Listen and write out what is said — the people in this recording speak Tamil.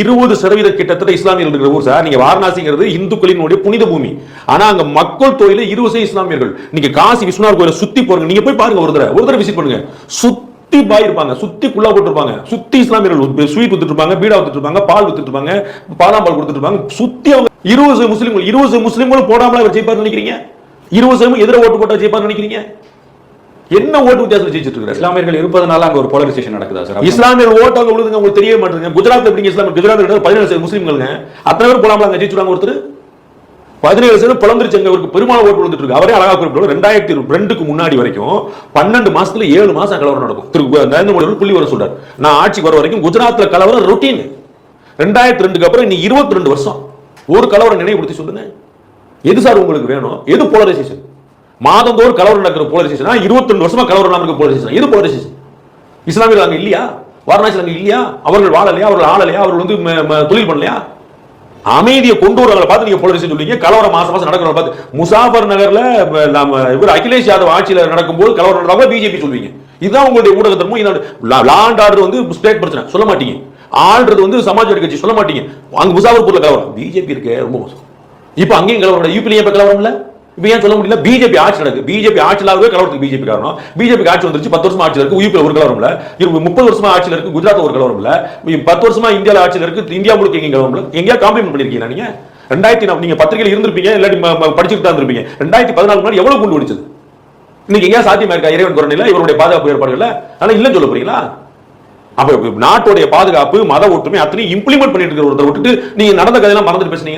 இருபது சதவீத கிட்டத்தட்ட இஸ்லாமியர்கள் இருக்கிற ஊர் சார். நீங்க வாரணாசிங்கிறது இந்துக்களினுடைய புனித பூமி. ஆனா அங்க மக்கள் தொழில இருபது இஸ்லாமியர்கள். நீங்க காசி விஸ்வநாத் கோயிலை சுத்தி போறீங்க நீங்க போய் பாருங்க ஒரு தடவை. ஒரு தடவை விசிட் பண்ணுங்க. சுத்தி பாய் இருப்பாங்க. சுத்தி குள்ளா போட்டுருப்பாங்க. சுத்தி இஸ்லாமியர்கள் ஸ்வீட் வித்துட்டு இருப்பாங்க பீடா வித்துட்டு இருப்பாங்க பால் வித்துட்டு இருப்பாங்க பாதாம் பால் கொடுத்துட்டு இருப்பாங்க சுத்தி அவங்க இருபது முஸ்லீம்கள் இருபது முஸ்லீம்களும் போடாமல அவர் ஜெயிப்பார் நினைக்கிறீங்க? இருபது எதிர ஓட்டு போட்டா ஜெயிப்பார் நினைக்கிறீங்க? என்ன ஓட்டு வித்தியாசம் ஜெயிச்சிட்டு இருக்காரு இஸ்லாமியர்கள் இருப்பதனால அங்க ஒரு போலரைசேஷன் நடக்குதா சார்? இஸ்லாமியர் ஓட்டு அங்க விழுதுங்க உங்களுக்கு தெரிய மாட்டேங்குது. குஜராத் எப்படிங்க இஸ்லாமிய குஜராத் பதினேழு சதவீதம் முஸ்லீம்களுங்க. அத்தனை பேர் போலாம்ல அங்க ஜெயிச்சுடுவாங்க ஒருத்தர்? பதினேழு சதவீதம் பிளந்துருச்சு அங்க அவருக்கு பெருமாள் ஓட்டு விழுந்துட்டு இருக்கு அவரே அழகா குறிப்பிட்டு ரெண்டாயிரத்தி ரெண்டுக்கு முன்னாடி வரைக்கும் பன்னெண்டு மாசத்துல ஏழு மாசம் கலவரம் நடக்கும். திரு நரேந்திர மோடி புள்ளி வர சொல்றாரு. நான் ஆட்சிக்கு வர வரைக்கும் குஜராத்ல கலவரம் ரொட்டீன். ரெண்டாயிரத்தி ரெண்டுக்கு அப்புறம் இன்னைக்கு இருபத்தி ரெண்டு வருஷம். ஒரு கலவரம் நினைவுபடுத்தி சொல்லுங்க. எது சார் உங்களுக்கு வேணும்? எது போலரைசேஷன் மாதந்தோறும் கலவரம் நடக்கிற போலீஸ் இருபத்தி ரெண்டு வருஷமா கலவரம் இல்லாம இருக்க இது எது போலரைசேஷன் இஸ்லாமியர்கள் அங்கே இல்லையா? வாரணாசியில் அங்கே இல்லையா? அவர்கள் வாழலையா? அவர்கள் ஆளலையா? அவர்கள் வந்து தொழில் பண்ணலையா? அமைதியை கொண்டு வரவங்களை பார்த்து நீங்க போலரைசேஷன் சொல்லுவீங்க கலவரம் மாசம் மாசம் நடக்கிறவங்க பார்த்து. முசாபர் நகர்ல நம்ம இவர் அகிலேஷ் யாதவ் ஆட்சியில் நடக்கும்போது கலவரம் நடந்தவங்க பிஜேபி சொல்லுவீங்க இதுதான் உங்களுடைய ஊடகத்திறமும் லாண்ட் ஆர்டர் வந்து ஸ்டேட் பிரச்சனை. சொல்ல மாட்டீங்க. ஆள்றது வந்து சமாஜ்வாடி கட்சி. சொல்ல மாட்டீங்க. அங்க முசாபர்பூர்ல கலவரம். பிஜேபி இருக்கு ரொம்ப மோசம். இப்போ அங்கேயும் கலவரம் யூபிலையும் இப்ப கலவரம் இல்லை? இப்போ ஏன் சொல்ல முடியல? பிஜேபி ஆட்சி நடக்கு. பிஜேபி ஆட்சியிலாகவே கலவரத்துக்கு பிஜேபி காரணம். பிஜேபி ஆட்சி வந்துருச்சு பத்து வருஷமா ஆட்சியில் இருக்கு யூபியில் ஒரு கலவரம்ல. இல்ல இருபது முப்பது வருஷமா ஆட்சியில் இருக்கு குஜராத் ஒரு கலவரம்ல. பத்து வருஷமா இந்தியாவில் ஆட்சியில் இருக்கு இந்தியா முழுக்க எங்க கலவரம் எங்கேயா காம்ப்ளிமெண்ட் பண்ணிருக்கீங்க நீங்க? ரெண்டாயிரத்தி நா- நீங்க பத்திரிகையில் இருந்திருப்பீங்க இல்லாட்டி படிச்சுட்டு தான் இருந்திருப்பீங்க. ரெண்டாயிரத்தி பதினாலு முன்னாடி எவ்வளவு குண்டு வெடிச்சது? இன்னைக்கு எங்கேயா சாத்தியமா இருக்கா? இறைவன் குரணில இவருடைய பாதுகாப்பு ஏற்பாடுகள் ஆனா இல்லைன்னு சொல்ல போறீங்களா? அப்ப நாட்டுடைய பாதுகாப்பு மத ஒற்றுமை அத்தனையும் இம்ப்ளிமெண்ட் பண்ணிட்டு இருக்கிற ஒருத்தர் விட்டுட்டு நீங்க நடந்த கதையெல்லாம் மறந்துட்டு பேசுனீங்கன்னா